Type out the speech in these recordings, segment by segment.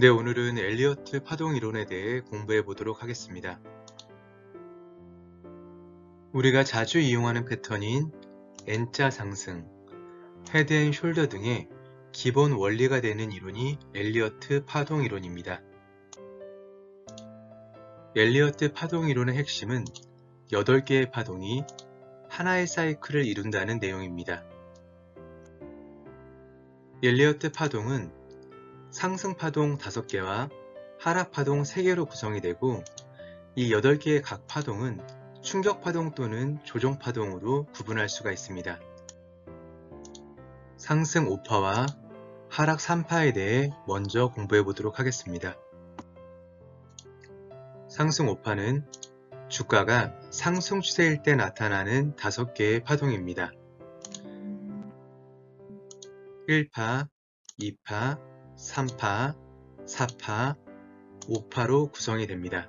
네, 오늘은 엘리어트 파동 이론에 대해 공부해 보도록 하겠습니다. 우리가 자주 이용하는 패턴인 N자 상승, 헤드 앤 숄더 등의 기본 원리가 되는 이론이 엘리어트 파동 이론입니다. 엘리어트 파동 이론의 핵심은 8개의 파동이 하나의 사이클을 이룬다는 내용입니다. 엘리어트 파동은 상승파동 5개와 하락파동 3개로 구성이 되고 이 8개의 각 파동은 충격파동 또는 조종파동으로 구분할 수가 있습니다. 상승 5파와 하락 3파에 대해 먼저 공부해 보도록 하겠습니다. 상승 5파는 주가가 상승 추세일 때 나타나는 5개의 파동입니다. 1파, 2파, 3파, 4파, 5파로 구성이 됩니다.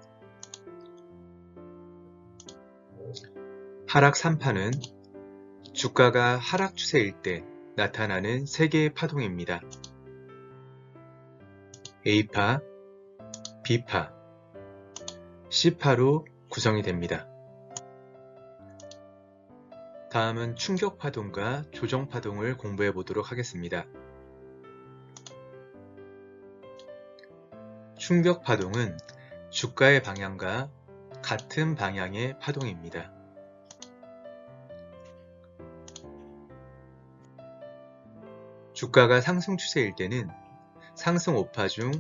하락 3파는 주가가 하락 추세일 때 나타나는 3개의 파동입니다. A파, B파, C파로 구성이 됩니다. 다음은 충격파동과 조정파동을 공부해 보도록 하겠습니다. 충격 파동은 주가의 방향과 같은 방향의 파동입니다. 주가가 상승 추세일 때는 상승 5파 중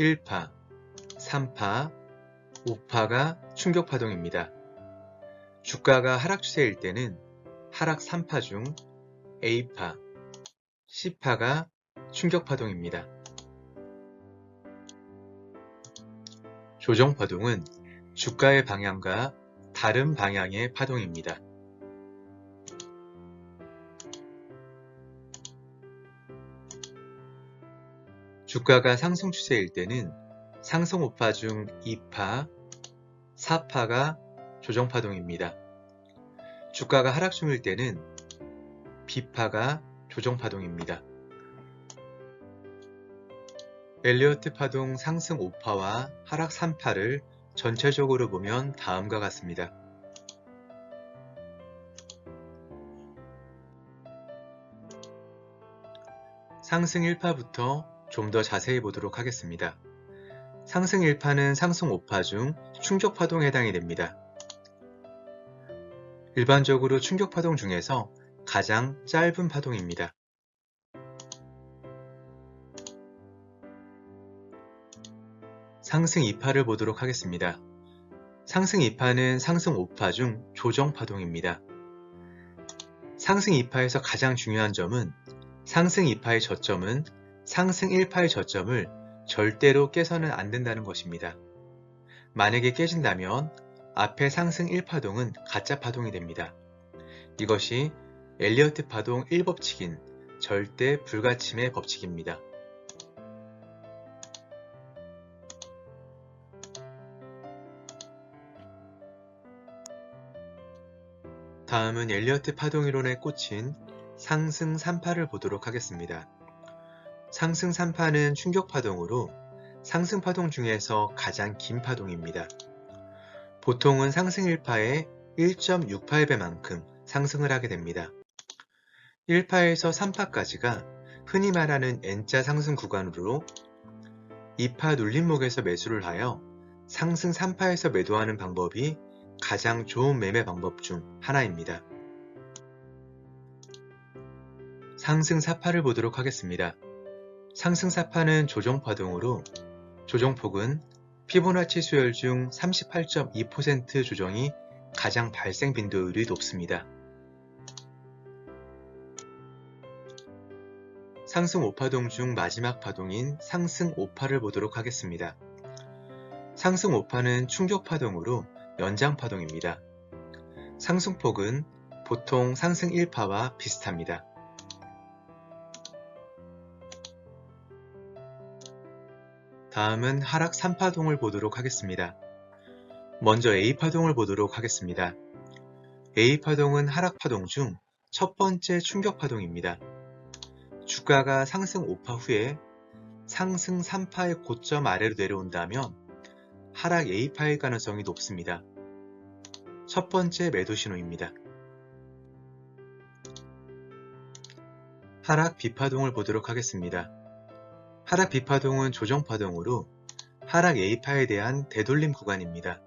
1파, 3파, 5파가 충격 파동입니다. 주가가 하락 추세일 때는 하락 3파 중 A파, C파가 충격 파동입니다. 조정 파동은 주가의 방향과 다른 방향의 파동입니다. 주가가 상승 추세일 때는 상승 5파 중 2파, 4파가 조정 파동입니다. 주가가 하락 중일 때는 B파가 조정 파동입니다. 엘리어트 파동 상승 5파와 하락 3파를 전체적으로 보면 다음과 같습니다. 상승 1파부터 좀 더 자세히 보도록 하겠습니다. 상승 1파는 상승 5파 중 충격 파동에 해당이 됩니다. 일반적으로 충격 파동 중에서 가장 짧은 파동입니다. 상승 2파를 보도록 하겠습니다. 상승 2파는 상승 5파 중 조정 파동입니다. 상승 2파에서 가장 중요한 점은 상승 2파의 저점은 상승 1파의 저점을 절대로 깨서는 안 된다는 것입니다. 만약에 깨진다면 앞에 상승 1파동은 가짜 파동이 됩니다. 이것이 엘리어트 파동 1법칙인 절대 불가침의 법칙입니다. 다음은 엘리어트 파동 이론에 꽂힌 상승 3파를 보도록 하겠습니다. 상승 3파는 충격 파동으로 상승 파동 중에서 가장 긴 파동입니다. 보통은 상승 1파의 1.68배만큼 상승을 하게 됩니다. 1파에서 3파까지가 흔히 말하는 N자 상승 구간으로 2파 눌림목에서 매수를 하여 상승 3파에서 매도하는 방법이 가장 좋은 매매 방법 중 하나입니다. 상승 4파를 보도록 하겠습니다. 상승 4파는 조정파동으로 조정폭은 피보나치 수열 중 38.2% 조정이 가장 발생 빈도율이 높습니다. 상승 5파동 중 마지막 파동인 상승 5파를 보도록 하겠습니다. 상승 5파는 충격파동으로 연장파동입니다. 상승폭은 보통 상승 1파와 비슷합니다. 다음은 하락 3파동을 보도록 하겠습니다. 먼저 A파동을 보도록 하겠습니다. A파동은 하락파동 중 첫 번째 충격파동입니다. 주가가 상승 5파 후에 상승 3파의 고점 아래로 내려온다면 하락 A파일 가능성이 높습니다. 첫 번째 매도 신호입니다. 하락 B파동을 보도록 하겠습니다. 하락 B파동은 조정파동으로 하락 A파에 대한 되돌림 구간입니다.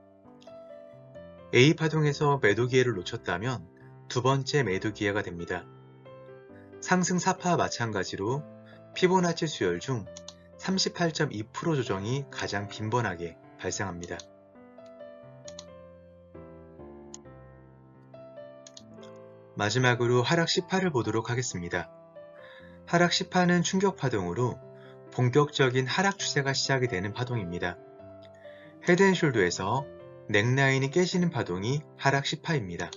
A파동에서 매도 기회를 놓쳤다면 두 번째 매도 기회가 됩니다. 상승 4파와 마찬가지로 피보나치 수열 중 38.2% 조정이 가장 빈번하게 발생합니다. 마지막으로 하락 10파를 보도록 하겠습니다. 하락 10파는 충격 파동으로 본격적인 하락 추세가 시작이 되는 파동입니다. 헤드앤숄더에서 넥라인이 깨지는 파동이 하락 10파입니다.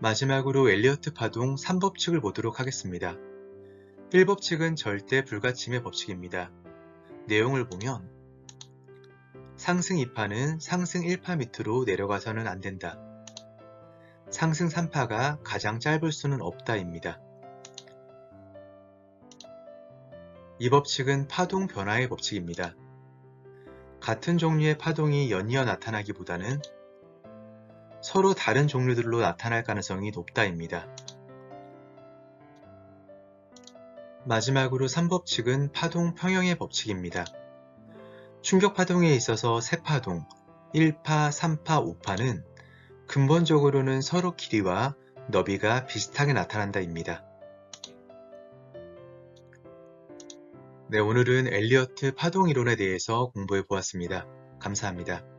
마지막으로 엘리어트 파동 3법칙을 보도록 하겠습니다. 1법칙은 절대 불가침의 법칙입니다. 내용을 보면 상승 2파는 상승 1파 밑으로 내려가서는 안 된다. 상승 3파가 가장 짧을 수는 없다입니다. 이 법칙은 파동 변화의 법칙입니다. 같은 종류의 파동이 연이어 나타나기보다는 서로 다른 종류들로 나타날 가능성이 높다입니다. 마지막으로 3법칙은 파동 평형의 법칙입니다. 충격 파동에 있어서 세 파동, 1파, 3파, 5파는 근본적으로는 서로 길이와 너비가 비슷하게 나타난다입니다. 네, 오늘은 엘리어트 파동 이론에 대해서 공부해 보았습니다. 감사합니다.